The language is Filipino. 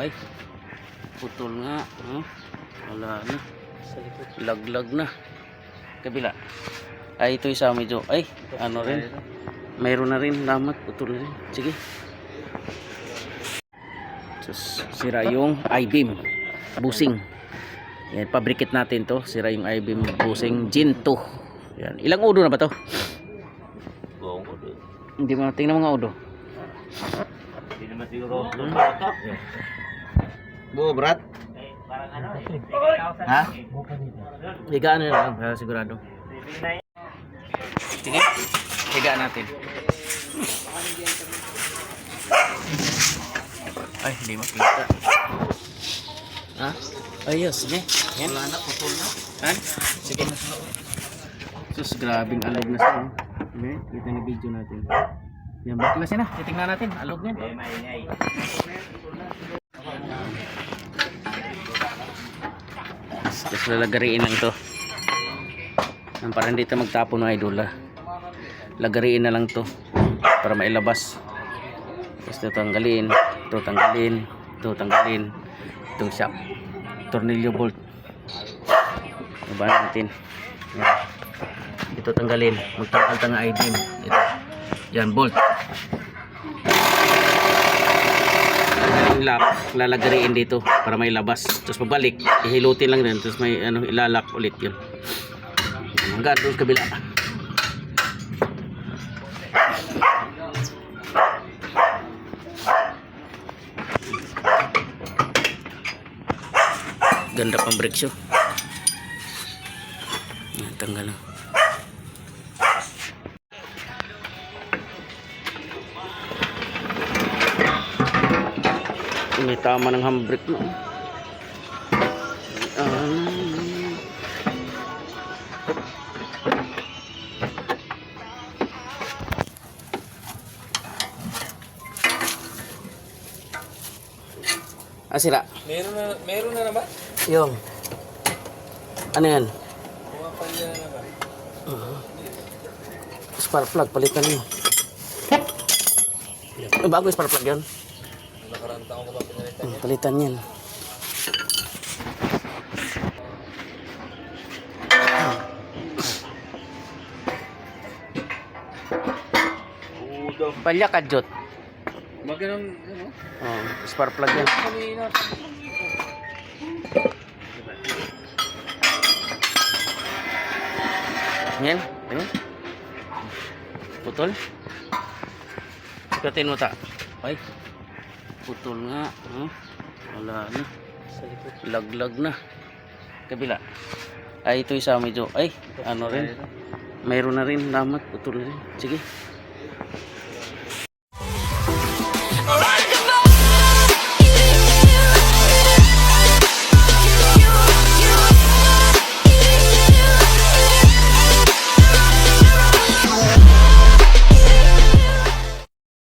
Ay, putol nga. Oh, wala na. Sa likod. Laglag na. Kabila. Ay, ito isa medyo. Ay, ano rin. Mayroon na rin. Lamat. Putol na rin. Sige. Sus, sira yung I-beam. Busing. Yan, pabrikit natin to. Sira yung I-beam busing. Gin 2. Yan. Ilang udo na ba to? Buong doon. Hindi mo. Tingnan mga udo. Hindi naman siguro. Buo, Brad? Ha? Higaan na lang. Para sigurado. Sige. Higaan natin. Ay, hindi makita. Ha? Ayos, sige. Yan. Wala na, putol na. Han? Sige. Sus, grabing alog na siya. oh. Okay, kita na video natin. Yan, bakla siya na. Titingnan natin. Alog niyan. Eh, maingay. Tapos lalagariin lang to. Yan, Para hindi ito magtapon ng idol. ah. Lagariin na lang to. Para mailabas. Tapos ito tanggalin. Ito tanggalin. Ito tanggalin. Itong shock. Tornilyo bolt. Iba natin. Ito tanggalin. Magtanggal tanga ID. Ito. Yan, bolt. Lock, lalagariin dito para may labas. Tapos pabalik, ihilutin lang din. Tapos may ano, ilalak ulit yun. Hanggang doon sa kabila. Ganda pang brake shoe. Yan, tanggal lang. May tama ng handbrake no. Ah. Ah, sira. Meron na, meron na naman? Yung. Ano yan? Pumapalya na naman. Spark plug, palitan mo. Bago yung spark plug yan. Taon ko ba pinalitan? Hmm, palitan yan. Palya ka, Jot. Maganon, ano? Oh, spark plug yan. Yan. Yan. Putol. Sikatin mo ta. Ay. Putol nga. Oh. Wala na. Laglag na. Kabila. Ay, ito isa medyo. Ay, ano rin. Mayroon na rin. Lamat. Putol rin. Sige.